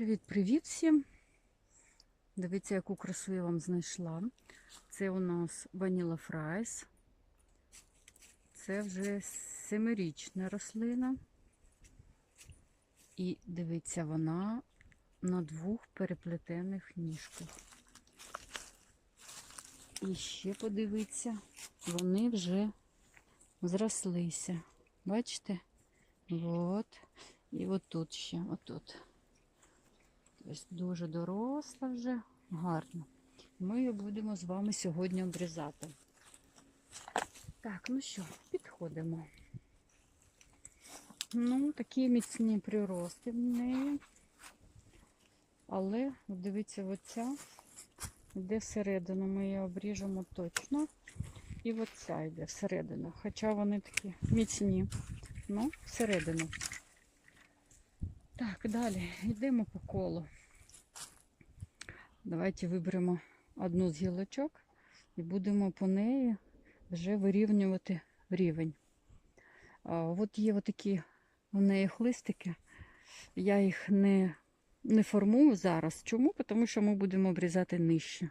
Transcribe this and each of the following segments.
Привіт-привіт всім! Дивіться, яку красу я вам знайшла. Це у нас Vanilla Fries. Це вже семирічна рослина. І дивіться, вона на двох переплетених ніжках. І ще подивіться, вони вже зрослися. Бачите? От. І отут ще, отут. Ось дуже доросла вже, гарно. Ми її будемо з вами сьогодні обрізати. Так, ну що, підходимо. Ну, такі міцні прирости в неї. Але, дивіться, оця йде всередину. Ми її обріжемо точно. І оця йде всередину. Хоча вони такі міцні. Ну, всередину. Так, далі йдемо по колу. Давайте виберемо одну з гілочок і будемо по неї вже вирівнювати рівень. От є отакі у неї хлистики. Я їх не, не формую зараз. Чому? Тому що ми будемо обрізати нижче.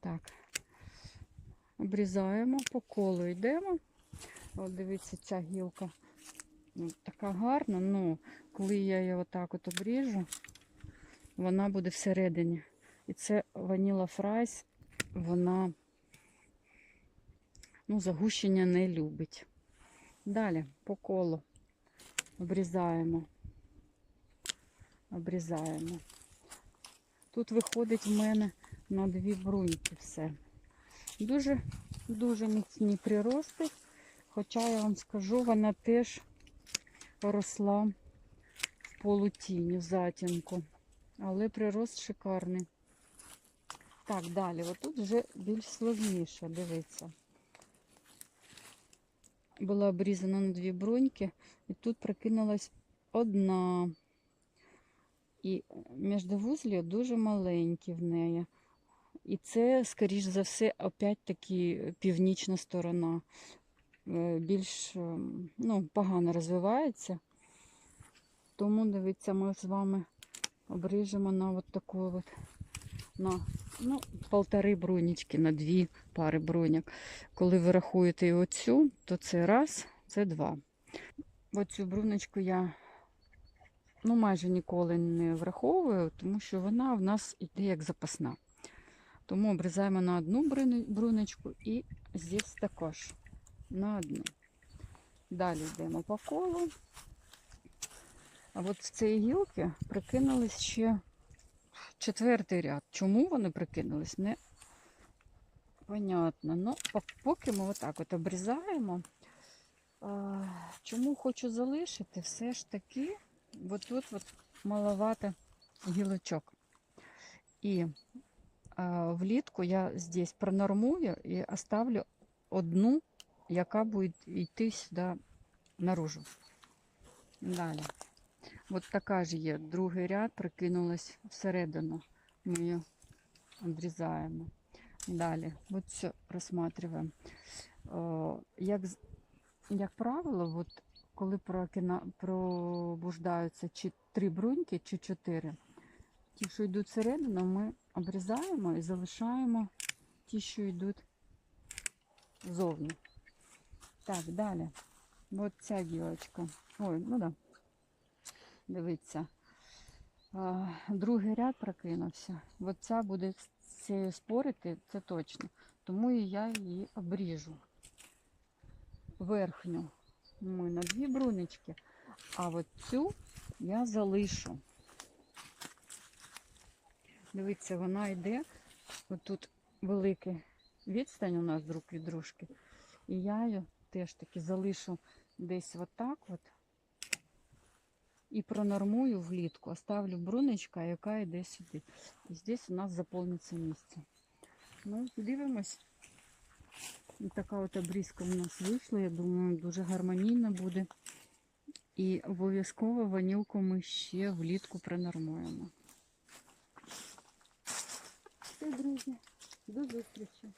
Так, обрізаємо, по колу йдемо. От дивіться, ця гілка ну, така гарна, але коли я її отак от обріжу, вона буде всередині. І це ваніла фрайс, вона ну, загущення не любить. Далі по колу обрізаємо. Обрізаємо. Тут виходить в мене на дві бруньки все. Дуже дуже міцні прирости. Хоча я вам скажу, вона теж поросла в полутіні, в затінку. Але прирост шикарний. Так, далі, отут вже більш сложніше, дивіться. Була обрізана на дві бруньки, і тут прикинулась одна. І міждовузлі дуже маленькі в неї. І це, скоріш за все, опять таки північна сторона. Е, Більш е, ну, погано розвивається. Тому, дивіться, ми з вами обріжемо на от таку от, на ну, полтори брунічки, на дві пари броняк. Коли ви рахуєте і оцю, то це раз, це два. Оцю бруночку я ну, майже ніколи не враховую, тому що вона в нас йде як запасна. Тому обрізаємо на одну бруночку і здесь також на одну. Далі йдемо по колу. А от в цій гілки прикинулись ще четвертий ряд. Чому вони прикинулись? Не понятно. Ну, поки ми отак от обрізаємо. Чому хочу залишити? Все ж таки, от от маловато гілочок. І влітку я здесь пронормую і оставлю одну, яка буде йти сюди наружу. Далі. От така ж є. Другий ряд прикинулась всередину. Ми її обрізаємо. Далі, от все розсматриваємо. Як, як правило, от коли пробуждаються чи три бруньки, чи чотири, ті, що йдуть всередину, ми обрізаємо і залишаємо ті, що йдуть зовні. Так, далі. От ця гілочка. Ой, ну да. Дивіться. Другий ряд прокинувся. От ця буде з цією спорити, це точно. Тому і я її обріжу. Верхню ми на дві брунички, а от цю я залишу. Дивіться, вона йде. От тут великий відстань у нас друг від дружки. І я її теж таки залишу десь отак от. І пронормую влітку, оставлю бруночка, яка йде сюди. І здесь у нас заповниться місце. Ну, дивимось. Така от обрізка у нас вийшла. Я думаю, дуже гармонійно буде. І обов'язково ванілку ми ще влітку пронормуємо. Все, друзі, до зустрічі.